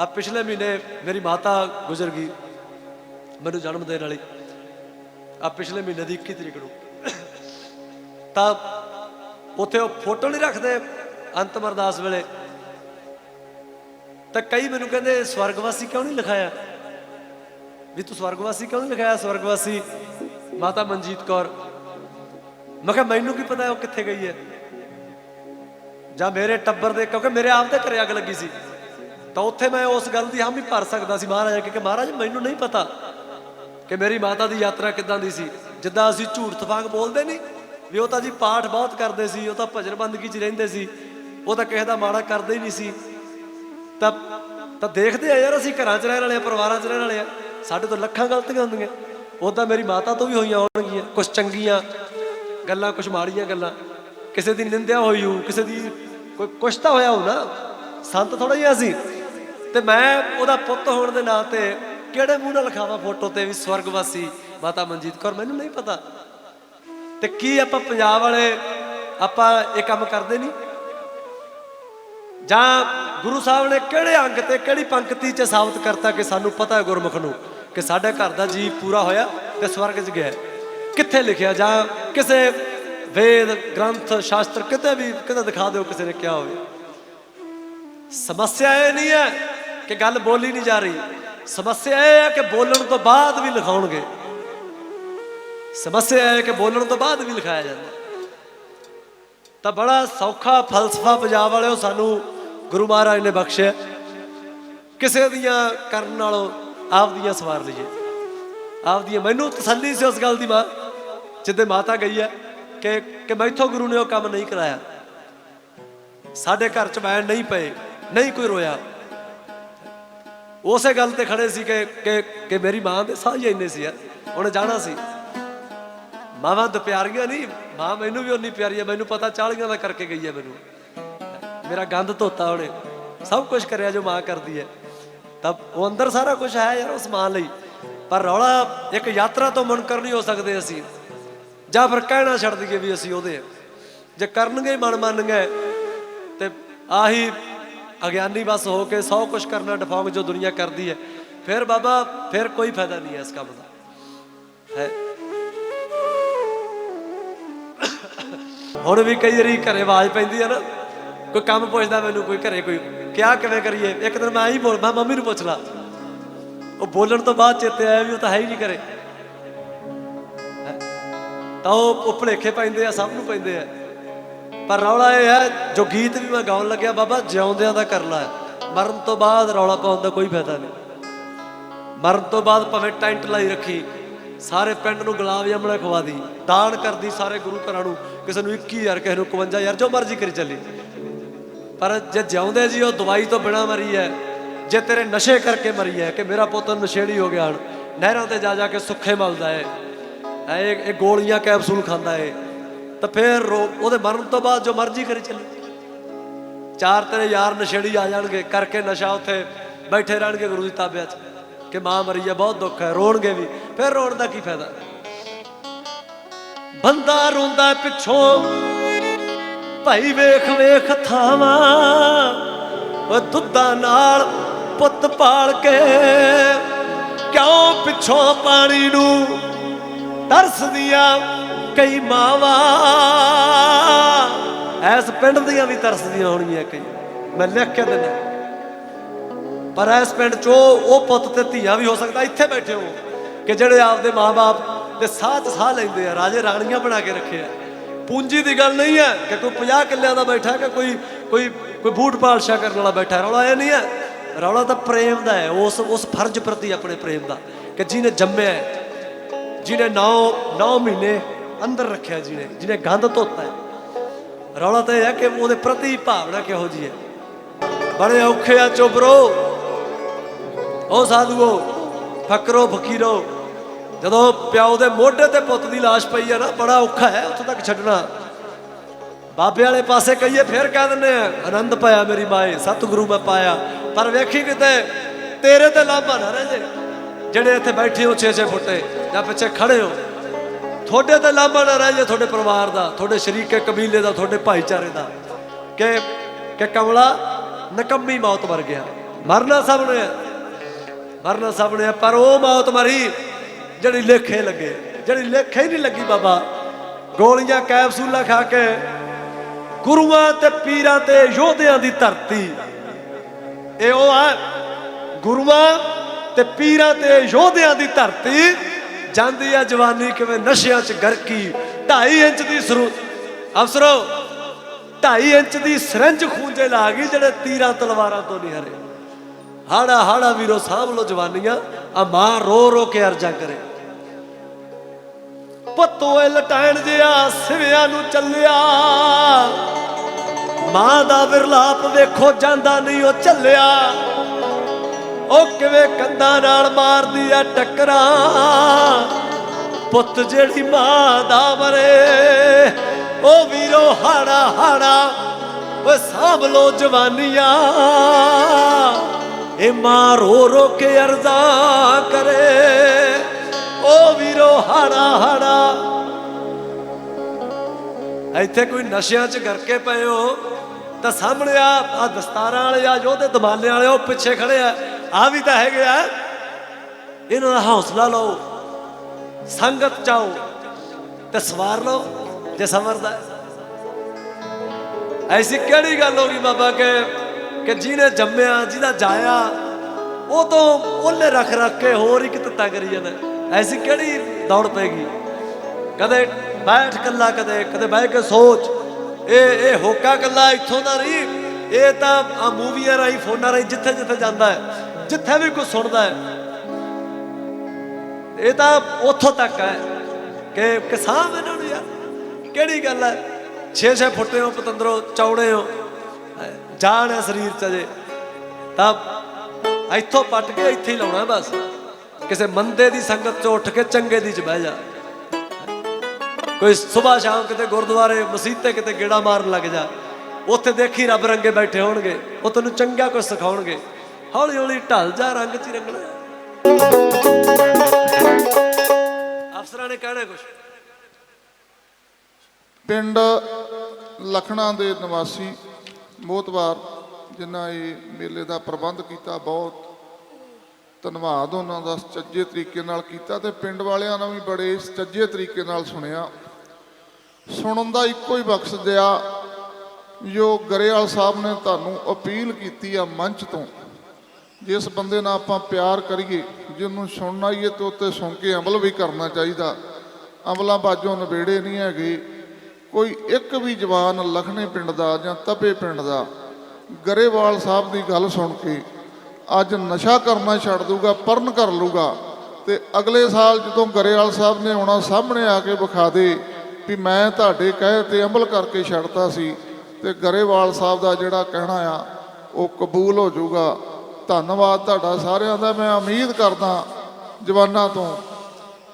ਆ ਪਿਛਲੇ ਮਹੀਨੇ ਮੇਰੀ ਮਾਤਾ ਗੁਜ਼ਰ ਗਈ ਮੈਨੂੰ ਜਨਮ ਦੇਣ ਵਾਲੀ। ਆ ਪਿਛਲੇ ਮਹੀਨੇ ਦੀ 21 ਤਰੀਕ ਨੂੰ। ਤਾਂ ਉੱਥੇ ਉਹ ਫੋਟੋ ਨਹੀਂ ਰੱਖਦੇ ਅੰਤਮ ਅਰਦਾਸ ਵੇਲੇ। ਤਾਂ ਕਈ ਮੈਨੂੰ ਕਹਿੰਦੇ, ਸਵਰਗਵਾਸੀ ਕਿਉਂ ਨਹੀਂ ਲਿਖਾਇਆ? ਵੀ ਤੂੰ ਸਵਰਗਵਾਸੀ ਕਿਉਂ ਨਹੀਂ ਲਿਖਾਇਆ, ਸਵਰਗਵਾਸੀ? ਮਾਤਾ ਮਨਜੀਤ ਕੌਰ। ਮੈਂ ਕਿਹਾ, ਮੈਨੂੰ ਕੀ ਪਤਾ ਉਹ ਕਿੱਥੇ ਗਈ ਹੈ? ਜਾਂ ਮੇਰੇ ਟੱਬਰ ਦੇ, ਕਿਉਂਕਿ ਮੇਰੇ ਆਪ ਦੇ ਘਰੇ ਅੱਗ ਲੱਗੀ ਸੀ। ਤਾਂ ਉੱਥੇ ਮੈਂ ਉਸ ਗੱਲ ਦੀ ਹਾਮੀ ਭਰ ਸਕਦਾ ਸੀ ਮਹਾਰਾਜ ਅੱਗੇ ਕਿ ਮਹਾਰਾਜ ਮੈਨੂੰ ਨਹੀਂ ਪਤਾ ਕਿ ਮੇਰੀ ਮਾਤਾ ਦੀ ਯਾਤਰਾ ਕਿੱਦਾਂ ਦੀ ਸੀ। ਜਿੱਦਾਂ ਅਸੀਂ ਝੂਠ ਤਫਾਂਗ ਬੋਲਦੇ ਨਹੀਂ ਵੀ ਉਹ ਤਾਂ ਜੀ ਪਾਠ ਬਹੁਤ ਕਰਦੇ ਸੀ, ਉਹ ਤਾਂ ਭਜਨ ਬੰਦਗੀ 'ਚ ਰਹਿੰਦੇ ਸੀ, ਉਹ ਤਾਂ ਕਿਸੇ ਦਾ ਮਾੜਾ ਕਰਦੇ ਹੀ ਨਹੀਂ ਸੀ। ਤਾਂ ਤਾਂ ਦੇਖਦੇ ਆ ਯਾਰ ਅਸੀਂ ਘਰਾਂ 'ਚ ਰਹਿਣ ਵਾਲੇ ਆ, ਪਰਿਵਾਰਾਂ 'ਚ ਰਹਿਣ ਵਾਲੇ ਆ, ਸਾਡੇ ਤੋਂ ਲੱਖਾਂ ਗਲਤੀਆਂ ਹੁੰਦੀਆਂ ਉਦਾਂ ਮੇਰੀ ਮਾਤਾ ਤੋਂ ਵੀ ਹੋਈਆਂ ਹੋਣਗੀਆਂ ਕੁਝ ਚੰਗੀਆਂ ਗੱਲਾਂ ਕੁਝ ਮਾੜੀਆਂ ਗੱਲਾਂ। ਕਿਸੇ ਦੀ ਨਿੰਦਿਆ ਹੋਈ ਹੋ ਕਿਸੇ ਦੀ ਕੋਈ ਕੁਛ ਤਾਂ ਹੋਇਆ ਹੋ ਨਾ, ਸੰਤ ਥੋੜਾ ਜਿਹਾ ਸੀ ਤੇ ਮੈਂ ਉਹਦਾ ਪੁੱਤ ਹੋਣ ਦੇ ਨਾਂ ਤੇ ਕਿਹੜੇ ਮੂੰਹ ਨਾਲ ਲਿਖਾਵਾਂ ਫੋਟੋ ਤੇ ਵੀ ਸਵਰਗਵਾਸੀ ਮਾਤਾ ਮਨਜੀਤ ਕੌਰ, ਮੈਨੂੰ ਨਹੀਂ ਪਤਾ। ਤੇ ਕੀ ਆਪਾਂ ਪੰਜਾਬ ਵਾਲੇ, ਆਪਾਂ ਇਹ ਕੰਮ ਕਰਦੇ ਨਹੀਂ? ਜਾਂ ਗੁਰੂ ਸਾਹਿਬ ਨੇ ਕਿਹੜੇ ਅੰਗ ਤੇ ਕਿਹੜੀ ਪੰਕਤੀ 'ਚ ਸਾਬਤ ਕਰਤਾ ਕਿ ਸਾਨੂੰ ਪਤਾ ਹੈ ਗੁਰਮੁਖ ਨੂੰ ਕਿ ਸਾਡੇ ਘਰ ਦਾ ਜੀਵ ਪੂਰਾ ਹੋਇਆ ਤੇ ਸਵਰਗ 'ਚ ਗਿਆ ਕਿੱਥੇ ਲਿਖਿਆ? ਜਾਂ ਕਿਸੇ ਵੇਦ, ਗ੍ਰੰਥ, ਸ਼ਾਸਤਰ ਕਿਤੇ ਵੀ ਕਿਤੇ ਦਿਖਾ ਦਿਓ ਕਿਸੇ ਨੇ ਕਿਹਾ ਹੋਵੇ। ਸਮੱਸਿਆ ਇਹ ਨਹੀਂ ਹੈ ਕਿ ਗੱਲ ਬੋਲੀ ਨਹੀਂ ਜਾ ਰਹੀ। ਸਮੱਸਿਆ ਇਹ ਹੈ ਕਿ ਬੋਲਣ ਤੋਂ ਬਾਅਦ ਵੀ ਲਿਖਾਉਣਗੇ। ਸਮੱਸਿਆ ਇਹ ਹੈ ਕਿ ਬੋਲਣ ਤੋਂ ਬਾਅਦ ਵੀ ਲਿਖਾਇਆ ਜਾਂਦਾ ਤਾਂ ਬੜਾ ਸੌਖਾ ਫਲਸਫਾ ਪੰਜਾਬ ਵਾਲਿਓ ਸਾਨੂੰ ਗੁਰੂ ਮਹਾਰਾਜ ਨੇ ਬਖਸ਼ਿਆ। ਕਿਸੇ ਦੀਆਂ ਕਰਨ ਨਾਲੋਂ ਆਪਦੀਆਂ ਸਵਾਰ ਲਈਏ। ਆਪਦੀਆਂ ਮੈਨੂੰ ਤਸੱਲੀ ਸੀ ਉਸ ਗੱਲ ਦੀ ਮਾਂ, ਜਿੱਦੇ ਮਾਤਾ ਗਈ ਹੈ ਕਿ ਕਿ ਮੈਥੋਂ ਗੁਰੂ ਨੇ ਉਹ ਕੰਮ ਨਹੀਂ ਕਰਾਇਆ। ਸਾਡੇ ਘਰ ਚ ਬੈਣ ਨਹੀਂ ਪਏ। ਨਹੀਂ ਕੋਈ ਰੋਇਆ। ਉਸੇ ਗੱਲ ਤੇ ਖੜੇ ਸੀ ਕਿ ਕਿ ਕਿ ਮੇਰੀ ਮਾਂ ਦੇ ਸਾਹ ਹੀ ਇੰਨੇ ਸੀ ਯਾਰ ਉਹਨੇ ਜਾਣਾ ਸੀ। ਮਾਵਾਂ ਤਾਂ ਪਿਆਰੀਆਂ ਨਹੀਂ, ਮਾਂ ਮੈਨੂੰ ਵੀ ਉਨੀ ਪਿਆਰੀ ਹੈ ਮੈਨੂੰ ਪਤਾ 40 ਦਾ ਕਰਕੇ ਗਈ ਹੈ ਮੈਨੂੰ। ਮੇਰਾ ਗੰਦ ਧੋਤਾ ਉਹਨੇ। ਸਭ ਕੁਝ ਕਰਿਆ ਜੋ ਮਾਂ ਕਰਦੀ ਹੈ ਤਾਂ ਉਹ ਅੰਦਰ ਸਾਰਾ ਕੁਝ ਹੈ ਯਾਰ ਉਸ ਮਾਂ ਲਈ। ਪਰ ਰੌਲਾ ਇੱਕ ਯਾਤਰਾ ਤੋਂ ਮੁਨਕਰ ਨਹੀਂ ਹੋ ਸਕਦੇ ਅਸੀਂ। ਜਾਂ ਫਿਰ ਕਹਿਣਾ ਛੱਡ ਦਈਏ ਵੀ ਅਸੀਂ ਉਹਦੇ ਜੇ ਕਰਨਗੇ ਮਨ ਮੰਨ ਗਏ ਤੇ ਆਹੀ ਅਗਿਆਨੀ ਬਸ ਹੋ ਕੇ ਸੌ ਕੁਝ ਕਰਨਾ ਡਫਾਂਗ ਜੋ ਦੁਨੀਆ ਕਰਦੀ ਹੈ। ਫਿਰ ਬਾਬਾ, ਫਿਰ ਕੋਈ ਫਾਇਦਾ ਨਹੀਂ ਹੈ ਇਸ ਕੰਮ ਦਾ। ਹੈ। ਹੁਣ ਵੀ ਕਈ ਵਾਰੀ ਘਰੇ ਆਵਾਜ਼ ਪੈਂਦੀ ਹੈ ਨਾ। ਕੋਈ ਕੰਮ ਪੁੱਛਦਾ ਮੈਨੂੰ, ਕੋਈ ਘਰੇ ਕੋਈ, ਕਿਆ ਕਿਵੇਂ ਕਰੀਏ? ਇੱਕ ਦਿਨ ਮੈਂ ਆਈ ਬੋਲ ਮੈਂ ਮੰਮੀ ਨੂੰ ਪੁੱਛ ਲਾ। ਉਹ ਬੋਲਣ ਤੋਂ ਬਾਅਦ ਚੇਤੇ ਆਇਆ ਵੀ ਉਹ ਤਾਂ ਹੈ ਹੀ ਨਹੀਂ ਕਰੇ ਤਾਂ ਉਹ ਉਹ ਭੁਲੇਖੇ ਪੈਂਦੇ ਆ, ਸਭ ਨੂੰ ਪੈਂਦੇ ਆ। ਪਰ ਰੌਲਾ ਇਹ ਹੈ, ਜੋ ਗੀਤ ਵੀ ਮੈਂ ਗਾਉਣ ਲੱਗਿਆ, ਬਾਬਾ ਜਿਉਂਦਿਆਂ ਦਾ ਕਰ ਹੈ। ਮਰਨ ਤੋਂ ਬਾਅਦ ਰੌਲਾ ਪਾਉਣ ਦਾ ਕੋਈ ਫਾਇਦਾ ਨਹੀਂ। ਮਰਨ ਤੋਂ ਬਾਅਦ ਭਾਵੇਂ ਟੈਂਟ ਲਾਈ ਰੱਖੀ, ਸਾਰੇ ਪਿੰਡ ਨੂੰ ਗੁਲਾਬ ਜਾਮਣਾ ਖਵਾ ਦੀ, ਦਾਨ ਕਰਦੀ ਸਾਰੇ ਗੁਰੂ ਘਰਾਂ ਨੂੰ, ਕਿਸੇ ਨੂੰ 21000 ਕਿਸੇ ਨੂੰ 51000 ਜੋ ਮਰਜ਼ੀ ਕਰੀ ਚੱਲੀ। ਪਰ ਜੇ ਜਿਉਂਦੇ ਜੀ, ਉਹ ਦਵਾਈ ਤੋਂ ਬਿਨਾ ਮਰੀ ਹੈ। ਜੇ ਤੇਰੇ ਨਸ਼ੇ ਕਰਕੇ ਮਰੀ ਹੈ, ਕਿ ਮੇਰਾ ਪੁੱਤ ਨਸ਼ੇੜੀ ਹੋ ਗਿਆ ਹਣ, ਨਹਿਰਾਂ ਤੇ ਜਾ ਜਾ ਕੇ ਸੁੱਖੇ ਮਲਦਾ ਹੈ। ਇਹ ਇਹ ਗੋਲੀਆਂ ਕੈਪਸੂਲ ਖਾਂਦਾ ਹੈ। ਤਾਂ ਫਿਰ ਰੋ- ਉਹਦੇ ਮਰਨ ਤੋਂ ਬਾਅਦ ਜੋ ਮਰਜ਼ੀ ਕਰੀ ਚੱਲੀ। ਚਾਰ ਤੇਰੇ ਯਾਰ ਨਸ਼ੇੜੀ ਆ ਜਾਣਗੇ, ਕਰਕੇ ਨਸ਼ਾ ਉੱਥੇ ਬੈਠੇ ਰਹਿਣਗੇ ਗੁਰੂ ਦੀ ਤਾਬਿਆ 'ਚ। ਕਿ ਮਾਂ ਮਰੀ ਹੈ ਬਹੁਤ ਦੁੱਖ ਹੈ, ਰੋਣਗੇ ਵੀ। ਫਿਰ ਰੋਣ ਦਾ ਕੀ ਫਾਇਦਾ? ਬੰਦਾ ਰੋਂਦਾ ਪਿੱਛੋਂ, ਭਾਈ ਵੇਖ ਵੇਖ ਥਾਵਾਂ ਉਹ ਦੁੱਧਾਂ ਨਾਲ ਪੁੱਤ ਪਾਲ ਕੇ ਕਿਉਂ ਪਿੱਛੋਂ ਪਾਣੀ ਨੂੰ ਤਰਸਦੀਆਂ? ਕਈ ਮਾਵਾਂ ਐਸ ਪਿੰਡ ਦੀਆਂ ਵੀ ਤਰਸਦੀਆਂ ਹੋਣਗੀਆਂ ਕਈ। ਮੈਂ ਲਿਖ ਕੇ ਦਿੰਦਾ। ਪਰ ਇਸ ਪਿੰਡ 'ਚ ਉਹ ਪੁੱਤ ਤੇ ਧੀਆਂ ਵੀ ਹੋ ਸਕਦਾ, ਇੱਥੇ ਬੈਠੇ ਹੋ ਕਿ ਜਿਹੜੇ ਆਪਦੇ ਮਾਪੇ ਦੇ ਸਾਹ 'ਚ ਸਾਹ ਲੈਂਦੇ ਆ, ਰਾਜੇ ਰਾਣੀਆਂ ਬਣਾ ਕੇ ਰੱਖੇ ਆ। ਪੂੰਜੀ ਦੀ ਗੱਲ ਨਹੀਂ ਹੈ ਕਿ ਕੋਈ 50 ਕਿੱਲਿਆਂ ਦਾ ਬੈਠਾ ਕਿ ਕੋਈ ਕੋਈ ਕੋਈ ਬੂਟ ਪਾਲਸ਼ਾ ਕਰਨ ਵਾਲਾ ਬੈਠਾ ਰੌਲਾ ਇਹ ਨਹੀਂ ਹੈ। ਰੌਲਾ ਤਾਂ ਪ੍ਰੇਮ ਦਾ ਹੈ, ਉਸ ਉਸ ਫਰਜ਼ ਪ੍ਰਤੀ ਆਪਣੇ ਪ੍ਰੇਮ ਦਾ ਕਿ ਜਿਹਨੇ ਜੰਮਿਆ ਜਿਹਨੇ 9 9 ਮਹੀਨੇ ਅੰਦਰ ਰੱਖਿਆ ਜਿਹਨੇ ਜਿਹਨੇ ਗੰਦ ਧੋਤਾ ਹੈ। ਰੌਲਾ ਤਾਂ ਇਹ ਹੈ ਕਿ ਉਹਦੇ ਪ੍ਰਤੀ ਭਾਵਨਾ ਕਿਹੋ ਜੀ ਹੈ? ਬੜੇ ਔਖੇ ਆ ਚੁਬਰੋ ਉਹ ਸਾਧੂਓ, ਫਕਰੋ, ਫਕੀਰੋ, ਜਦੋਂ ਪਿਓ ਦੇ ਮੋਢੇ ਤੇ ਪੁੱਤ ਦੀ ਲਾਸ਼ ਪਈ ਆ ਨਾ, ਬੜਾ ਔਖਾ ਹੈ ਉੱਥੋਂ ਤੱਕ ਛੱਡਣਾ। ਬਾਬੇ ਵਾਲੇ ਪਾਸੇ ਕਹੀਏ, ਫਿਰ ਕਹਿ ਦਿੰਦੇ ਆ, ਆਨੰਦ ਪਾਇਆ ਮੇਰੀ ਮਾਏ, ਸਤਿਗੁਰੂ ਮੈਂ ਪਾਇਆ। ਪਰ ਵੇਖੀ ਕਿਤੇ ਤੇਰੇ ਤੇ ਲਾਭਾ ਨਾ ਰਹੇ ਜੇ, ਜਿਹੜੇ ਇੱਥੇ ਬੈਠੇ ਹੋ 6-6 ਫੁੱਟੇ ਜਾਂ ਪਿੱਛੇ ਖੜੇ ਹੋ। ਤੁਹਾਡੇ ਤੇ ਲਾਭਾ ਨਾ ਰਹਿ ਜੇ ਤੁਹਾਡੇ ਪਰਿਵਾਰ ਦਾ, ਤੁਹਾਡੇ ਸ਼ਰੀਕੇ ਕਬੀਲੇ ਦਾ, ਤੁਹਾਡੇ ਭਾਈਚਾਰੇ ਦਾ। ਕਿ ਕਿ ਕਮਲਾ ਨਕੰਮੀ ਮੌਤ ਮਰ ਗਿਆ। ਮਰਨਾ ਸਭ ਨੇ, ਮਰਨਾ ਸਭ ਨੇ, ਪਰ ਉਹ ਮੌਤ ਮਰੀ ਜਿਹੜੀ ਲੇਖੇ ਲੱਗੇ। ਜਿਹੜੀ ਲੇਖੇ ਹੀ ਨਹੀਂ ਲੱਗੀ ਬਾਬਾ। ਗੋਲੀਆਂ, ਕੈਪਸੂਲਾਂ ਖਾ ਕੇ ਗੁਰੂਆਂ ਤੇ ਪੀਰਾਂ ਤੇ ਯੋਧਿਆਂ ਦੀ ਧਰਤੀ। ਇਹ ਉਹ ਆ, ਗੁਰੂਆਂ ਤੇ ਪੀਰਾਂ ਤੇ ਯੋਧਿਆਂ ਦੀ ਧਰਤੀ। ਜਾਂਦੀ ਆ ਜਵਾਨੀ ਕਿਵੇਂ ਨਸ਼ਿਆਂ 'ਚ ਗਰਕੀ? 2.5 ਇੰਚ ਦੀ ਸਰੂ ਅਫਸਰੋ 2.5 ਇੰਚ ਦੀ ਸਰੰਜ ਖੂੰਜੇ ਲਾ ਗਈ ਜਿਹੜੇ ਤੀਰਾਂ ਤਲਵਾਰਾਂ ਤੋਂ ਨਹੀਂ ਹਰੇ। ਹਾੜਾ ਹਾੜਾ ਵੀਰੋ ਸਾਂਭ ਲੋ ਜਵਾਨੀਆਂ, ਆ ਮਾਂ ਰੋ ਰੋ ਕੇ ਅਰਜ਼ਾ ਕਰੇ। ਪੱਤੋਏ ਲਟਾਣ ਜਿਆ ਸਿਵਿਆਂ ਨੂੰ ਚੱਲਿਆ। ਮਾਂ ਦਾ ਵਿਰਲਾਪ ਵੇਖੋ, ਜਾਂਦਾ ਨਹੀਂ ਉਹ ਚੱਲਿਆ। ਉਹ ਕਿਵੇਂ ਕੰਧਾਂ ਨਾਲ ਮਾਰਦੀ ਆ ਟੱਕਰਾਂ? ਪੁੱਤ ਜਿਹੜੀ ਮਾਂ ਦਾ ਮਰੇ ਉਹ ਵੀਰੋ ਹਾੜਾ ਹਾੜਾ, ਓਏ ਸਾਂਭ ਲੋ ਜਵਾਨੀਆਂ। ਇਹ ਮਾਂ ਰੋ ਰੋ ਕੇ ਅਰਜ਼ਾ ਕਰੇ। ਉਹ ਵੀਰੋ ਹਾੜਾ ਹਾੜਾ। ਇੱਥੇ ਕੋਈ ਨਸ਼ਿਆਂ 'ਚ ਗਰਕੇ ਪਏ ਹੋ, ਤਾਂ ਸਾਹਮਣੇ ਆ ਦਸਤਾਰਾਂ ਵਾਲੇ ਆ ਯੋਧੇ ਦਮਾਲੇ ਵਾਲੇ ਉਹ ਪਿੱਛੇ ਖੜੇ ਆ। ਆ ਵੀ ਤਾਂ ਹੈਗੇ ਆ। ਇਹਨਾਂ ਦਾ ਹੌਸਲਾ ਲਓ, ਸੰਗਤ ਚਾਓ ਤੇ ਸਵਾਰ ਲਓ ਜੇ ਸਮਰਦਾ ਐਸੀ ਕਿਹੜੀ ਗੱਲ ਹੋ ਗਈ ਬਾਬਾ ਕਿ ਕਿ ਜਿਹਨੇ ਜੰਮਿਆ, ਜਿਹਦਾ ਜਾਇਆ, ਉਹ ਤੋਂ ਉਹਲੇ ਰੱਖ ਰੱਖ ਕੇ ਹੋਰ ਹੀ ਕਿਤੇ ਕਰੀ ਜਾਂਦਾ। ਐਸੀ ਕਿਹੜੀ ਦੌੜ ਪੈਗੀ ਕਦੇ ਬੈਠ ਕੱਲਾ ਕਦੇ ਕਦੇ ਬਹਿ ਕੇ ਸੋਚ, ਇਹ ਇਹ ਹੋਕਾ ਕੱਲਾ ਇੱਥੋਂ ਦਾ ਨਹੀਂ, ਇਹ ਤਾਂ ਆ ਮੂਵੀਆਂ ਰਾਹੀਂ ਫੋਨਾਂ ਰਾਹੀਂ ਜਿੱਥੇ ਜਿੱਥੇ ਜਾਂਦਾ ਹੈ। ਜਿੱਥੇ ਵੀ ਕੋਈ ਸੁਣਦਾ ਹੈ, ਇਹ ਤਾਂ ਉੱਥੋਂ ਤੱਕ ਹੈ ਕਿ ਕਿਸਾਨ ਇਹਨਾਂ ਨੂੰ ਯਾਰ। ਕਿਹੜੀ ਗੱਲ ਹੈ? 6-6 ਫੁੱਟੇ ਹੋ, ਪਤੰਦਰੋ ਚੌੜੇ ਹੋ ਜਾਨ ਹੈ ਸਰੀਰ ਚ ਜੇ ਤਾਂ ਇੱਥੋਂ ਪੱਟ ਕੇ ਇੱਥੇ ਹੀ ਲਾਉਣਾ ਬਸ। ਕਿਸੇ ਮੰਦੇ ਦੀ ਸੰਗਤ ਚੋਂ ਉੱਠ ਕੇ ਚੰਗੇ ਦੀ ਚ ਬਹਿ ਜਾ। ਕੋਈ ਸਵੇਰ ਸ਼ਾਮ ਕਿਤੇ ਗੁਰਦੁਆਰੇ ਮਸਜਿਦ ਤੇ ਕਿਤੇ ਗੇੜਾ ਮਾਰਨ ਲੱਗ ਜਾ। ਉੱਥੇ ਦੇਖੀ ਰੱਬ ਰੰਗੇ ਬੈਠੇ ਹੋਣਗੇ। ਉਹ ਤੈਨੂੰ ਚੰਗਾ ਕੁਝ ਸਿਖਾਉਣਗੇ। ਹੌਲੀ ਹੌਲੀ ਢਲ ਜਾ ਰੰਗ ਚ ਹੀ ਰੰਗਣਾ। ਅਫਸਰਾਂ ਨੇ ਕਹਿਣਾ ਕੁਝ ਪਿੰਡ ਲਖਣਾ ਦੇ ਨਿਵਾਸੀ ਮੋਤਵਾਰ, ਜਿਨ੍ਹਾਂ ਇਹ ਮੇਲੇ ਦਾ ਪ੍ਰਬੰਧ ਕੀਤਾ, ਬਹੁਤ ਧੰਨਵਾਦ ਉਹਨਾਂ ਦਾ ਸੱਚੇ ਤਰੀਕੇ ਨਾਲ ਕੀਤਾ ਤੇ ਪਿੰਡ ਵਾਲਿਆਂ ਨੇ ਵੀ ਬੜੇ ਸੱਚੇ ਤਰੀਕੇ ਨਾਲ ਸੁਣਿਆ। ਸੁਣਨ ਦਾ ਇੱਕੋ ਹੀ ਬਖਸ਼ ਦਿਆ ਜੋ ਗਰੇਵਾਲ ਸਾਹਿਬ ਨੇ ਤੁਹਾਨੂੰ ਅਪੀਲ ਕੀਤੀ ਆ ਮੰਚ ਤੋਂ। ਜਿਸ ਬੰਦੇ ਨਾਲ ਆਪਾਂ ਪਿਆਰ ਕਰੀਏ, ਜਿਹਨੂੰ ਸੁਣਨਾ ਹੀ ਹੈ ਤੇ ਉੱਤੇ ਸੁਣ ਕੇ ਅਮਲ ਵੀ ਕਰਨਾ ਚਾਹੀਦਾ। ਅਮਲਾਂ ਬਾਜੋਂ ਨਵੇੜੇ ਨਹੀਂ ਹੈਗੇ। ਕੋਈ ਇੱਕ ਵੀ ਜਵਾਨ ਲਖਣੇ ਪਿੰਡ ਦਾ ਜਾਂ ਤਪੇ ਪਿੰਡ ਦਾ, ਗਰੇਵਾਲ ਸਾਹਿਬ ਦੀ ਗੱਲ ਸੁਣ ਕੇ ਅੱਜ ਨਸ਼ਾ ਕਰਨਾ ਛੱਡ ਦੂਗਾ ਪਰਨ ਕਰ ਲੂਗਾ ਤੇ ਅਗਲੇ ਸਾਲ ਜਦੋਂ ਗਰੇਵਾਲ ਸਾਹਿਬ ਨੇ ਆਉਣਾ, ਸਾਹਮਣੇ ਆ ਕੇ ਵਿਖਾ ਦੇ ਵੀ ਮੈਂ ਤੁਹਾਡੇ ਕਹੇ ਤੇ ਅਮਲ ਕਰਕੇ ਛੱਡਤਾ ਸੀ ਤੇ ਗਰੇਵਾਲ ਸਾਹਿਬ ਦਾ ਜਿਹੜਾ ਕਹਿਣਾ ਆ, ਉਹ ਕਬੂਲ ਹੋ ਜਾਊਗਾ। ਧੰਨਵਾਦ ਤੁਹਾਡਾ ਸਾਰਿਆਂ ਦਾ। ਮੈਂ ਉਮੀਦ ਕਰਦਾ ਜਵਾਨਾਂ ਤੋਂ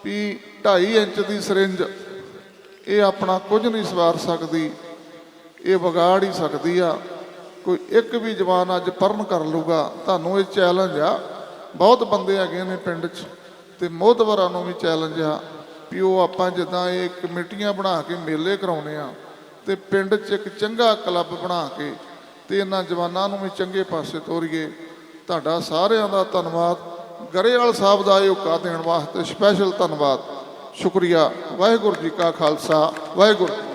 ਵੀ 2.5 ਇੰਚ ਦੀ ਸਿਰਿੰਜ, ਇਹ ਆਪਣਾ ਕੁਝ ਨਹੀਂ ਸਵਾਰ ਸਕਦੀ, ਇਹ ਵਿਗਾੜ ਹੀ ਸਕਦੀ ਆ। ਕੋਈ ਇੱਕ ਵੀ ਜਵਾਨ ਅੱਜ ਪਰਨ ਕਰ ਲੂਗਾ ਤੁਹਾਨੂੰ ਇਹ ਚੈਲੰਜ ਆ। ਬਹੁਤ ਬੰਦੇ ਹੈਗੇ ਨੇ ਪਿੰਡ 'ਚ ਤੇ ਮੋਹਤਵਰਾਂ ਨੂੰ ਵੀ ਚੈਲੰਜ ਆ ਵੀ ਉਹ ਆਪਾਂ ਜਿੱਦਾਂ ਇਹ ਕਮੇਟੀਆਂ ਬਣਾ ਕੇ ਮੇਲੇ ਕਰਾਉਨੇ ਆ ਤੇ ਪਿੰਡ 'ਚ ਇੱਕ ਚੰਗਾ ਕਲੱਬ ਬਣਾ ਕੇ ਤੇ ਇਹਨਾਂ ਜਵਾਨਾਂ ਨੂੰ ਵੀ ਚੰਗੇ ਪਾਸੇ ਤੋਰੀਏ। ਤੁਹਾਡਾ ਸਾਰਿਆਂ ਦਾ ਧੰਨਵਾਦ। ਗਰੇਵਾਲ ਸਾਹਿਬ ਦਾ ਇਹ ਹੁਕਾ ਦੇਣ ਵਾਸਤੇ ਸਪੈਸ਼ਲ ਧੰਨਵਾਦ। ਸ਼ੁਕਰੀਆ। ਵਾਹਿਗੁਰੂ ਜੀ ਕਾ ਖਾਲਸਾ। ਵਾਹਿਗੁਰੂ।